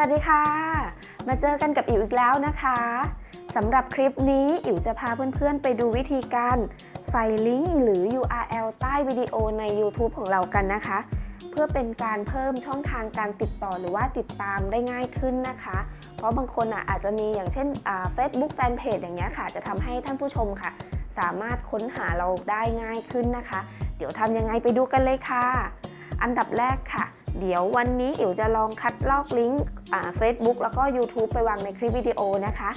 วัสดีค่ะ มาเจอกันกับอิ๋วอีกแล้วนะคะสำหรับคลิปนี้อิ๋วจะพาเพื่อนๆ ไปดูวิธีการใส่ลิงก์หรือ URL ใต้วิดีโอใน YouTube ของเรากันนะคะ เพื่อเป็นการเพิ่มช่องทางการติดต่อหรือว่าติดตามได้ง่ายขึ้นนะคะ เพราะบางคนอะอาจจะมีอย่างเช่นเฟซบุ๊กแฟนเพจอย่างเงี้ยค่ะ จะทำให้ท่านผู้ชมค่ะ สามารถค้นหาเราได้ง่ายขึ้นนะคะ เดี๋ยวทำยังไงไปดูกันเลยค่ะ อันดับแรกค่ะ เดี๋ยววันนี้อิ๋วจะลองคัดลอกลิงก์เฟซบุ๊กแล้วก็ YouTube ไปวางในคลิปวิดีโอนะคะ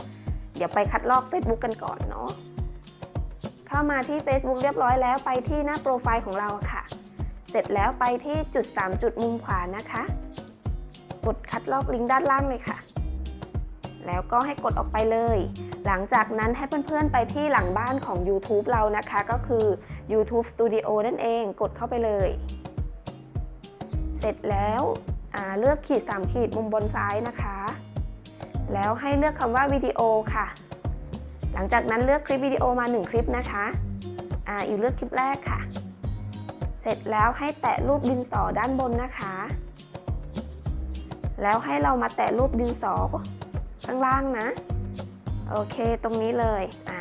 เดี๋ยวไปคัดลอก Facebook กันก่อนเนาะเข้ามาที่ Facebook เรียบร้อยแล้วไปที่หน้าโปรไฟล์ของเราค่ะ เสร็จแล้วไปที่จุด 3 จุดมุมขวานะคะ กดคัดลอกลิงก์ด้านล่างเลยค่ะ แล้วก็ให้กดออกไปเลย หลังจากนั้นให้เพื่อนๆไปที่หลังบ้านของ YouTube เรานะคะ ก็คือ YouTube Studio นั่นเอง กดเข้าไปเลย เสร็จแล้วเลือกขีด 3 ขีดมุมบนซ้ายนะคะ แล้วให้เลือกคำว่าวิดีโอค่ะ หลังจากนั้นเลือกคลิปวิดีโอมา 1 คลิปนะคะอ่าอีกเลือกคลิปแรกค่ะ เสร็จแล้วให้แตะรูปดินสอด้านบนนะคะ แล้วให้เรามาแตะรูปดินสอข้างล่างนะ โอเคตรงนี้เลยอ่า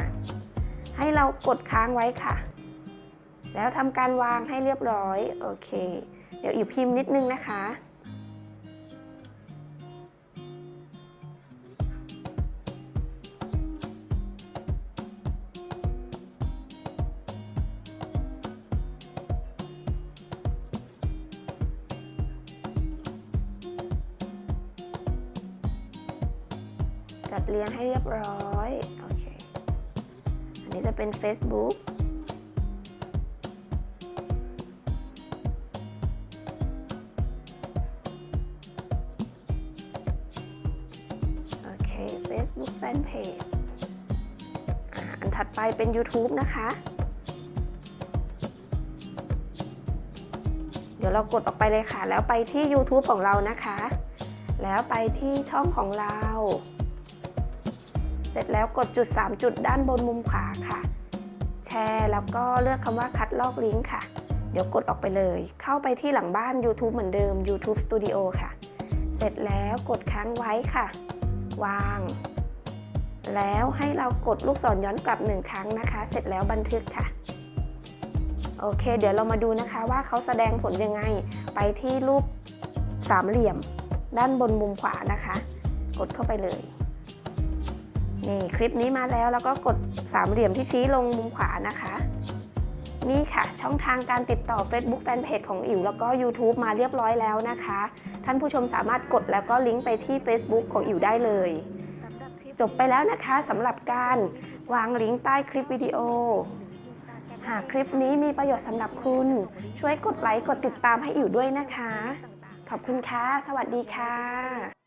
ให้เรากดค้างไว้ค่ะ แล้วทำการวางให้เรียบร้อย โอเค เดี๋ยวอีกพิมพ์นิดนึงนะคะ จัดเรียงให้เรียบร้อย โอเค อันนี้จะเป็น Facebook Facebook Fanpage อันถัดไปเป็น YouTube นะคะ เดี๋ยวเรากดออกไปเลยค่ะ แล้วไปที่ YouTube ของเรานะคะ แล้วไปที่ช่องของเรา เสร็จแล้วกดจุด 3 จุดด้านบนมุมขวาค่ะ แชร์แล้วก็เลือกคำว่าคัดลอกลิงก์ค่ะ เดี๋ยวกดออกไปเลย เข้าไปที่หลังบ้าน YouTube เหมือนเดิม YouTube Studio ค่ะ เสร็จแล้วกดค้างไว้ค่ะ วาง แล้วให้เรากดลูกศรย้อนกลับหนึ่งครั้งนะคะ เสร็จแล้วบันทึกค่ะ โอเค เดี๋ยวเรามาดูนะคะว่าเขาแสดงผลยังไง ไปที่รูปสามเหลี่ยม ด้านบนมุมขวานะคะ กดเข้าไปเลย นี่คลิปนี้มาแล้วแล้วก็กดสามเหลี่ยมที่ชี้ลงมุมขวานะคะ นี่ค่ะ ช่องทางการติดต่อ Facebook Fanpage ของอิ๋วแล้วก็ YouTube มาเรียบร้อยแล้วนะคะ ท่านผู้ชมสามารถกดแล้วก็ลิงก์ไปที่ Facebook ของอิ๋วได้เลย จบไปแล้วนะคะสำหรับการวางลิงก์ใต้คลิปวิดีโอ หากคลิปนี้มีประโยชน์สำหรับคุณ ช่วยกดไลค์กดติดตามให้อิ๋วด้วยนะคะ ขอบคุณค่ะ สวัสดีค่ะ